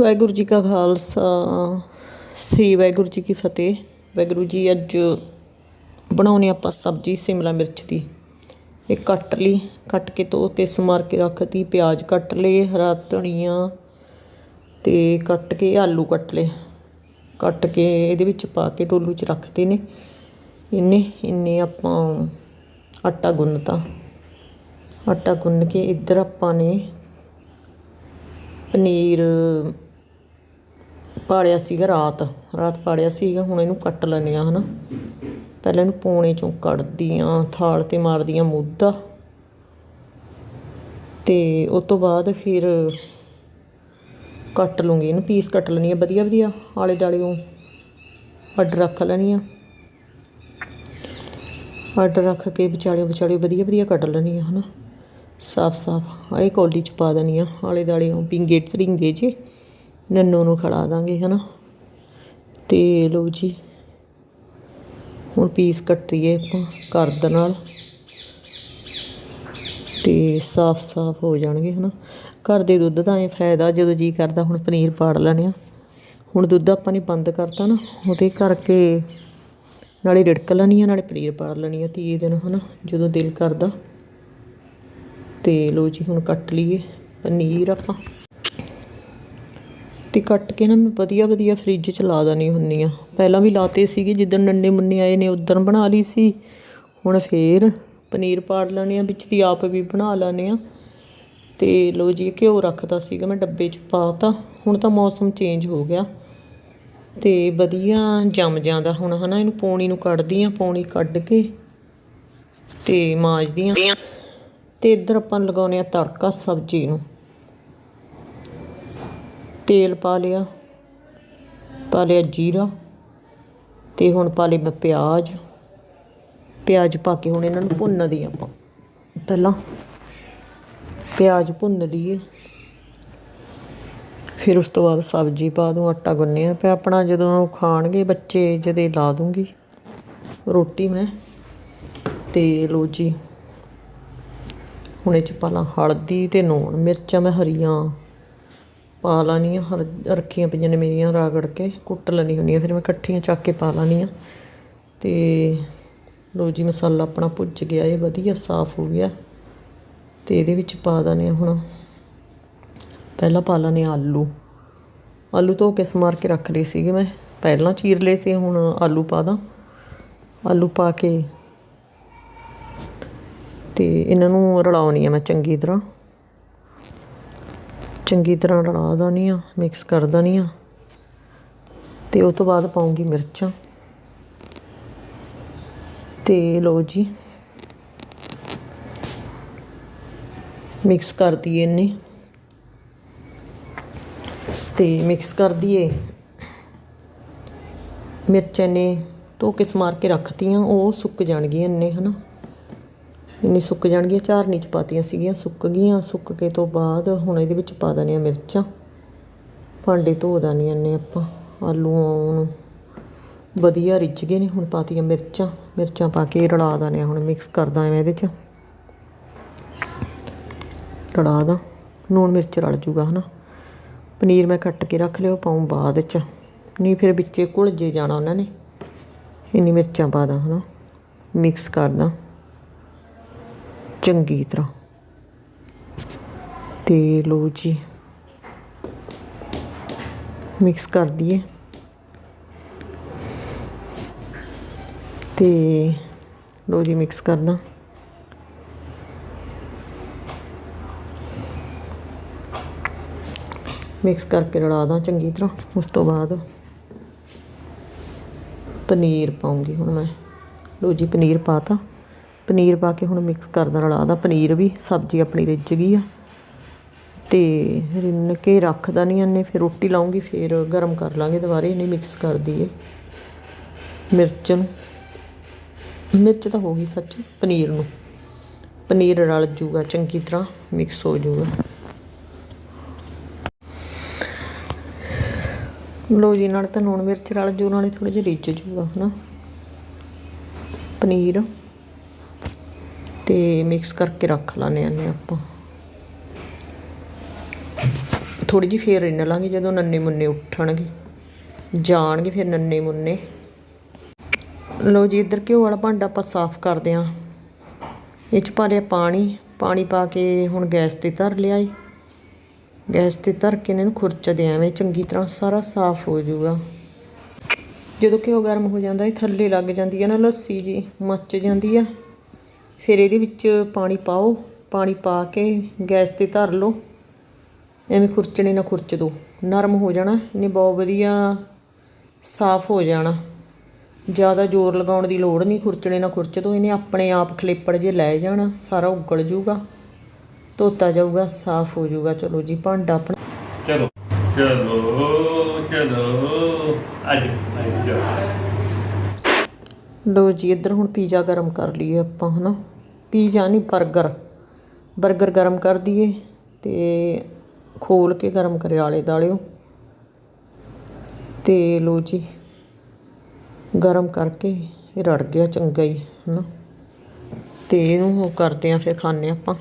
ਵਾਹਿਗੁਰੂ ਜੀ ਕਾ ਖਾਲਸਾ, ਸ੍ਰੀ ਵਾਹਿਗੁਰੂ ਜੀ ਕੀ ਫਤਿਹ। ਵਾਹਿਗੁਰੂ ਜੀ ਅੱਜ ਬਣਾਉਣੀ ਆਪਾਂ ਸਬਜ਼ੀ ਸਿਮਲਾ ਮਿਰਚ ਦੀ। ਇਹ ਕੱਟ ਲਈ, ਕੱਟ ਕੇ ਧੋ ਕੇ ਮਾਰ ਕੇ ਰੱਖਤੀ, ਪਿਆਜ਼ ਕੱਟ ਲਏ, ਹਰਾ ਧਨੀਆ ਤੇ ਕੱਟ ਕੇ ਆਲੂ ਕੱਟ ਲਏ। ਕੱਟ ਕੇ ਇਹਦੇ ਵਿੱਚ ਪਾ ਕੇ ਟੋਲੂ 'ਚ ਰੱਖਤੇ ਨੇ। ਇੰਨੇ ਇੰਨੇ ਆਪਾਂ ਆਟਾ ਗੁੰਨਤਾ। ਆਟਾ ਗੁੰਨ ਕੇ ਇੱਧਰ ਆਪਾਂ ਨੇ ਪਨੀਰ ਪਾੜਿਆ ਸੀਗਾ ਰਾਤ ਰਾਤ ਪਾੜਿਆ ਸੀਗਾ, ਹੁਣ ਇਹਨੂੰ ਕੱਟ ਲੈਂਦੇ ਆ ਹਨਾ। ਪਹਿਲਾਂ ਇਹਨੂੰ ਪੌਣੇ ਚੋਂ ਕੱਢਦੀ ਆ ਥਾਲ ਤੇ ਮਾਰਦੀ ਆ ਮੁੱਦਾ ਤੇ ਉਸ ਤੋਂ ਬਾਅਦ ਫਿਰ ਕੱਟ ਲੂੰਗੀ ਇਹਨੂੰ ਪੀਸ ਕੱਟ ਲੈਣੀ ਆ ਵਧੀਆ ਵਧੀਆ, ਆਲੇ ਦਾਲਿਓਂ ਅੱਡ ਰੱਖ ਲੈਣੀ ਆ ਅੱਡ ਰੱਖ ਕੇ ਵਿਚਾਲੇ ਵਿਚਾਲੇ ਵਧੀਆ ਵਧੀਆ ਕੱਟ ਲੈਣੀ ਆ ਹਨਾ। ਸਾਫ਼ ਸਾਫ਼ ਆਏ ਕੌਲੀ ਚ ਪਾ ਦੇਣੀ ਆ ਆਲੇ ਦਾਲੇ ਨੂੰ ਪਿੰਗੇ ਤਰਿੰਗੇ ਚ ਨੰਨੋ ਨੂੰ ਖੜਾ ਦਾਂਗੇ, ਹਨਾ? ਤੇ ਲਓ ਜੀ, ਹੁਣ ਪੀਸ ਕੱਟੀਏ ਆਪਾਂ ਕਰਦ ਨਾਲ। ਤੇ ਸਾਫ਼ ਸਾਫ਼ ਹੋ ਜਾਣਗੇ, ਹਨਾ? ਘਰ ਦੇ ਦੁੱਧ ਦਾ ਇਹ ਫਾਇਦਾ, ਜਦੋਂ ਜੀ ਕਰਦਾ ਹੁਣ ਪਨੀਰ ਪਾੜ ਲੈਣੇ ਆ। ਹੁਣ ਦੁੱਧ ਆਪਾਂ ਨੇ ਬੰਦ ਕਰਤਾ ਨਾ, ਉਹਦੇ ਕਰਕੇ ਨਾਲੇ ਰਿੜਕ ਲੈਣੀ ਆ, ਨਾਲੇ ਪਨੀਰ ਪਾੜ ਲੈਣੀ ਆ ਤੀਏ ਦਿਨ, ਹਨਾ? ਜਦੋਂ ਦਿਲ ਕਰਦਾ। ਤੇ ਲੋ ਜੀ, ਹੁਣ ਕੱਟ ਲਈਏ ਪਨੀਰ ਆਪਾਂ। ਤੇ ਕੱਟ ਕੇ ਨਾ ਮੈਂ ਵਧੀਆ ਵਧੀਆ ਫ੍ਰਿਜ 'ਚ ਲਾ ਦਣੀ ਹੁੰਨੀ ਆ ਪਹਿਲਾਂ ਵੀ ਲਾਤੇ ਸੀਗੇ, ਜਿੱਦਣ ਨੰਨੇ ਮੁੰਨੇ ਆਏ ਨੇ ਉਦੋਂ ਬਣਾ ਲਈ ਸੀ। ਹੁਣ ਫੇਰ ਪਨੀਰ ਪਾੜ ਲੈਣੇ ਆ ਵਿੱਚ ਦੀ ਆਪ ਵੀ ਬਣਾ ਲੈਣੇ ਆ ਤੇ ਲੋ ਜੀ, ਘਿਓ ਰੱਖਦਾ ਸੀਗਾ ਮੈਂ, ਡੱਬੇ 'ਚ ਪਾਤਾ ਹੁਣ ਤਾਂ ਮੌਸਮ ਚੇਂਜ ਹੋ ਗਿਆ। ਤੇ ਵਧੀਆ ਜੰਮ ਜਾਂਦਾ ਹੁਣ, ਹਨਾ, ਇਹਨੂੰ ਪੌਣੀ ਨੂੰ ਕੱਢਦੀ ਆ ਪੌਣੀ ਕੱਢ ਕੇ। ਤੇ ਮਾਂਜਦੀ ਆ ਤੇ ਇੱਧਰ ਆਪਾਂ ਲਗਾਉਨੇ ਆ ਤੜਕਾ ਸਬਜ਼ੀ ਨੂੰ। ਤੇਲ ਪਾ ਲਿਆ ਪਾ ਲਿਆ ਜੀਰਾ ਤੇ ਹੁਣ ਪਾ ਲਈ ਮੈਂ ਪਿਆਜ਼। ਪਿਆਜ਼ ਪਾ ਕੇ ਹੁਣ ਇਹਨਾਂ ਨੂੰ ਭੁੰਨਦੀ ਆਪਾਂ। ਪਹਿਲਾਂ ਪਿਆਜ਼ ਭੁੰਨ ਲਈਏ। ਫਿਰ ਉਸ ਤੋਂ ਬਾਅਦ ਸਬਜ਼ੀ ਪਾ ਦੂੰ, ਆਟਾ ਗੁੰਨਿਆ ਪਿਆ। ਆਪਣਾ ਜਦੋਂ ਖਾਣਗੇ, ਬੱਚੇ ਜਦੇ ਲਾ ਦੂੰਗੀ। ਰੋਟੀ ਮੈਂ ਤੇ ਲੋ ਜੀ। ਹੁਣ ਇਹ 'ਚ ਪਾ ਲਾਂ ਹਲਦੀ ਤੇ ਨੂਣ ਮਿਰਚਾਂ, ਮੈਂ ਹਰੀਆਂ। ਪਾ ਲਾਣੀਆਂ ਹਰ ਰੱਖੀਆਂ ਪਈਆਂ ਨੇ ਮੇਰੀਆਂ ਰਾਗੜ ਕੇ, ਕੁੱਟ ਲੈਣੀ ਹੁੰਦੀ ਆ, ਫਿਰ ਮੈਂ ਇਕੱਠੀਆਂ ਚੱਕ ਕੇ ਪਾ ਲਾਣੀਆਂ ਤੇ ਲੋ ਜੀ ਮਸਾਲਾ ਆਪਣਾ ਭੁੱਜ ਗਿਆ, ਇਹ ਵਧੀਆ ਸਾਫ਼ ਹੋ ਗਿਆ। ਤੇ ਇਹਦੇ ਵਿੱਚ ਪਾ ਦਾਨੇ ਹੁਣ, ਪਹਿਲਾਂ ਪਾ ਲਾਣੇ ਆਲੂ। ਆਲੂ ਧੋ ਕੇ ਸਮਾਰ ਕੇ ਰੱਖ ਲਏ ਸੀਗੇ ਮੈਂ, ਪਹਿਲਾਂ ਚੀਰ ਲਏ ਸੀ, ਹੁਣ ਆਲੂ ਪਾ ਦਾਂ। ਆਲੂ ਪਾ ਕੇ ਤੇ ਇਹਨਾਂ ਨੂੰ ਰਲਾਉਣੀ ਆ ਮੈਂ ਚੰਗੀ ਤਰ੍ਹਾਂ। ਚੰਗੀ ਤਰ੍ਹਾਂ ਰਲਾ ਦਾਨੀ ਆ ਮਿਕਸ ਕਰ ਦਾਨੀ ਆ ਤੇ ਉਸ ਤੋਂ ਬਾਅਦ ਪਾਉਂਗੀ ਮਿਰਚਾਂ। ਤੇ ਲੋ ਜੀ। ਮਿਕਸ ਕਰ ਦਈਏ ਇਹਨੇ। ਤੇ ਮਿਕਸ ਕਰ ਦਈਏ। ਮਿਰਚਾਂ ਨੇ ਧੋ ਕੇ ਸਮਾਰ ਕੇ ਰੱਖਤੀਆਂ ਉਹ ਸੁੱਕ ਜਾਣਗੀਆਂ ਇੰਨੇ ਹਨਾ। ਇੰਨੀ ਸੁੱਕ ਜਾਣਗੀਆਂ ਝਾਰਨੀ ਚ ਪਾਤੀਆਂ ਸੀਗੀਆਂ, ਸੁੱਕ ਗਈਆਂ, ਸੁੱਕ ਕੇ ਤੋਂ ਬਾਅਦ ਹੁਣ ਇਹਦੇ ਵਿੱਚ ਪਾ ਦਨੀਆਂ ਮਿਰਚਾਂ। ਭਾਂਡੇ ਧੋ ਦਾਨੀਆਂ ਨੇ ਆਪਾਂ ਆਲੂਆਂ ਨੂੰ ਵਧੀਆ ਰਿੱਝ ਗਏ ਨੇ ਹੁਣ ਪਾਤੀਆਂ ਮਿਰਚਾਂ ਮਿਰਚਾਂ ਪਾ ਕੇ ਰਲਾ ਦਾਨੇ ਹੁਣ ਮਿਕਸ ਕਰਦਾ ਮੈਂ ਇਹਦੇ ਚ। ਰਲਾ ਦਾ ਨੂਣ ਮਿਰਚ ਰਲ ਜੂਗਾ ਹਨਾ। ਪਨੀਰ ਮੈਂ ਕੱਟ ਕੇ ਰੱਖ ਲਿਓ ਪਾਉਂ ਬਾਅਦ ਚ। ਨਹੀਂ ਫਿਰ ਵਿੱਚੇ ਘੁਲ ਜੇ ਜਾਣਾ ਉਹਨਾਂ ਨੇ। ਇੰਨੀ ਮਿਰਚਾਂ ਪਾ ਦਾਂ ਹਨਾ। ਮਿਕਸ ਕਰਦਾ ਚੰਗੀ ਤਰ੍ਹਾਂ। ਤੇ ਲੋ ਜੀ ਮਿਕਸ ਕਰ ਦਈਏ। ਤੇ ਲੋ ਜੀ ਮਿਕਸ ਕਰਦਾ ਮਿਕਸ ਕਰਕੇ ਰਲਾ ਦਾਂ ਚੰਗੀ ਤਰ੍ਹਾਂ। ਉਸ ਤੋਂ ਬਾਅਦ ਪਨੀਰ ਪਾਉਂਗੀ ਹੁਣ ਮੈਂ। ਲੋ ਜੀ, ਪਨੀਰ ਪਾਤਾ ਪਨੀਰ ਪਾ ਕੇ ਹੁਣ ਮਿਕਸ ਕਰਦਾ ਰਲਾ ਦਾ ਪਨੀਰ ਵੀ, ਸਬਜ਼ੀ ਆਪਣੀ ਰਿੱਝ ਗਈ ਆ। ਤੇ ਰਿੰਨ ਕੇ ਰੱਖਦਾ ਨਹੀਂ ਇਹਨੇ ਫਿਰ ਰੋਟੀ ਲਾਉਂਗੀ, ਫਿਰ ਗਰਮ ਕਰ ਲਾਂਗੇ ਦੁਬਾਰੇ ਇਹਨੇ ਮਿਕਸ ਕਰ ਦਈਏ ਮਿਰਚ ਨੂੰ। ਮਿਰਚ ਤਾਂ ਹੋ ਗਈ ਸੱਚ, ਪਨੀਰ ਨੂੰ। ਪਨੀਰ ਰਲ ਜੂਗਾ, ਚੰਗੀ ਤਰ੍ਹਾਂ ਮਿਕਸ ਹੋ ਜੂਗਾ। ਲੋ ਜੀ, ਨਾਲ ਤਾਂ ਲੂਣ ਮਿਰਚ ਰਲ ਜੂ, ਨਾਲੇ ਥੋੜੇ ਜਿਹਾ ਰਿੱਝ ਜੂਗਾ, ਹਨਾ। ਪਨੀਰ। ਤੇ ਮਿਕਸ ਕਰਕੇ ਰੱਖ ਲਾਨੇ ਆਨੇ ਆਪਾਂ। ਥੋੜੀ ਜਿਹੀ ਫੇਰ ਰਿੰਨ ਲਾਂਗੇ ਜਦੋਂ ਨੰਨੇ ਮੁੰਨੇ ਉੱਠਣਗੇ। ਜਾਣਗੇ ਫਿਰ ਨੰਨੇ ਮੁੰਨੇ। ਲਓ ਜੀ, ਇੱਧਰ ਘਿਓ ਵਾਲਾ ਭਾਂਡਾ ਆਪਾਂ ਸਾਫ਼ ਕਰਦੇ ਹਾਂ। ਇਹ 'ਚ ਪਾ ਲਿਆ ਪਾਣੀ। ਪਾਣੀ ਪਾ ਕੇ ਹੁਣ ਗੈਸ ਤੇ ਧਰ ਲਿਆ ਏ। ਗੈਸ ਤੇ ਧਰ ਕੇ ਇਹਨਾਂ ਨੂੰ ਖੁਰਚਦੇ ਐਵੇਂ, ਚੰਗੀ ਤਰ੍ਹਾਂ ਸਾਰਾ ਸਾਫ਼ ਹੋ ਜਾਊਗਾ। ਜਦੋਂ ਘਿਓ ਗਰਮ ਹੋ ਜਾਂਦਾ ਇਹ ਥੱਲੇ ਲੱਗ ਜਾਂਦੀ ਹੈ ਨਾ ਲੱਸੀ ਜੀ, ਮੱਚ ਜਾਂਦੀ ਆ। ਫਿਰ ਇਹਦੇ ਵਿੱਚ ਪਾਣੀ ਪਾਓ ਪਾਣੀ ਪਾ ਕੇ ਗੈਸ ਤੇ ਧਰ ਲਓ। ਐਵੇਂ ਖੁਰਚਣੇ ਨਾ ਖੁਰਚ ਦੋ। ਨਰਮ ਹੋ ਜਾਣਾ ਇਹਨੇ ਬਹੁਤ ਵਧੀਆ ਸਾਫ਼ ਹੋ ਜਾਣਾ। ਜ਼ਿਆਦਾ ਜ਼ੋਰ ਲਗਾਉਣ ਦੀ ਲੋੜ ਨਹੀਂ ਖੁਰਚਣੇ ਨਾ ਖੁਰਚ ਦੋ। ਇਹਨੇ ਆਪਣੇ ਆਪ ਖਲੇਪੜ ਜੇ ਲੈ ਜਾਣਾ ਸਾਰਾ ਉਗਲ ਜੂਗਾ ਧੋਤਾ ਜਾਊਗਾ ਸਾਫ਼ ਹੋ ਜਾਊਗਾ। ਚਲੋ ਜੀ ਭਾਂਡਾ ਆਪਣਾ। ਚਲੋ। ਚਲੋ ਚਲੋ। ਅੱਜ ਅੱਜ ਲੋ ਜੀ ਇੱਧਰ ਹੁਣ ਪੀਜ਼ਾ ਗਰਮ ਕਰ ਲਈਏ ਆਪਾਂ ਹਨਾ? ਪੀਜ਼ਾ ਨਹੀਂ ਬਰਗਰ। ਬਰਗਰ ਗਰਮ ਕਰ ਦਈਏ ਅਤੇ ਖੋਲ ਕੇ ਗਰਮ ਕਰੇ ਆਲੇ ਦਾਲਿਓ ਤੇ ਲੋ ਜੀ, ਗਰਮ ਕਰਕੇ ਇਹ ਰੜ ਗਿਆ ਚੰਗਾ ਹੀ, ਹਨਾ। ਤੇ ਇਹਨੂੰ ਉਹ ਕਰਦੇ ਆ ਫਿਰ ਖਾਣੇ ਆਪਾਂ।